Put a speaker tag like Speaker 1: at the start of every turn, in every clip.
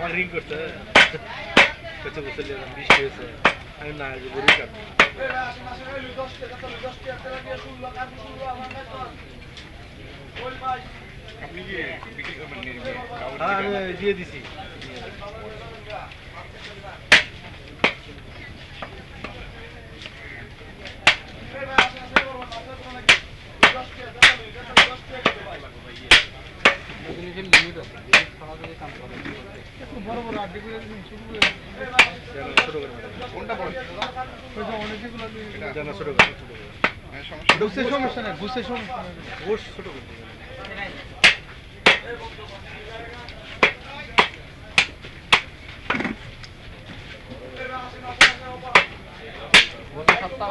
Speaker 1: আমার রিং করছে কচ্ছে বছর নিলাম বৃষ্টি হয়েছে। আমি না আজ গরু কাটবো
Speaker 2: আপনি কি বিক্রি করবেন
Speaker 1: হ্যাঁ আমি দিয়ে দিছি।
Speaker 2: সমস্যা নেই।
Speaker 1: বুঝতে সমস্যা নেই বুঝতে সমস্যা গোশ ছোট করে
Speaker 3: গত সপ্তাহ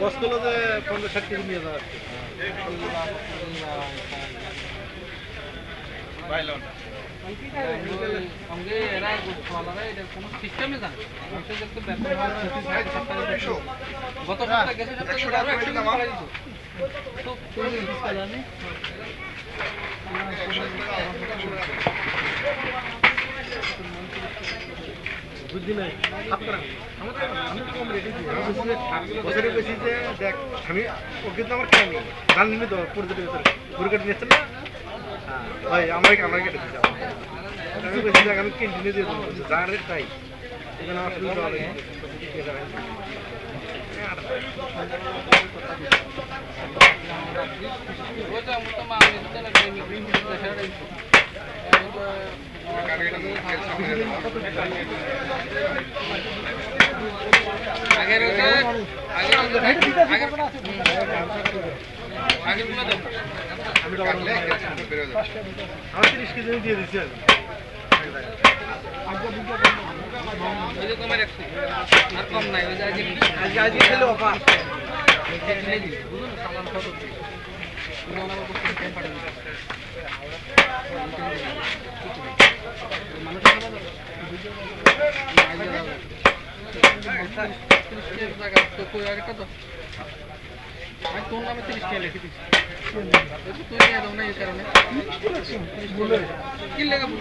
Speaker 3: দশ
Speaker 1: কিলো যে পঞ্চাশ ষাট কেজি নিয়ে যাওয়া।
Speaker 3: গত সপ্তাহে গেছে তো?
Speaker 1: বুঝলি নাই আপনারা আমি তো কম যে, বছরে বেশি যে দেখ আমি ও কিন্তু আমার খাইনি জানলি তো পর্যটক ভিতরে গরু কেটে নিয়েছেন না হ্যাঁ ভাই আমাকে আমার কেটে দিতে। আমি বেশি দেখ আমি কিনে দিয়ে দেবো যা রেট তাই এখানে আমার শুধু
Speaker 3: তো আমার তো মা আমি দিতে না, আমি গ্রিন টি দিতে সেটা দিতে। আমি তো, আহ,
Speaker 2: কারণ এটা তেল সামনে দিয়ে দেবো।
Speaker 3: আগের ওই যে- আগের ওই যে- আগের- আগেরগুলো দেবো।
Speaker 1: আমি তো
Speaker 2: কাটলে তেল সামনে বেরোয় যাবে।
Speaker 1: আমার তিরিশ কেজি দিয়ে দিচ্ছি।
Speaker 3: মানুষ কি লেগে ভুল?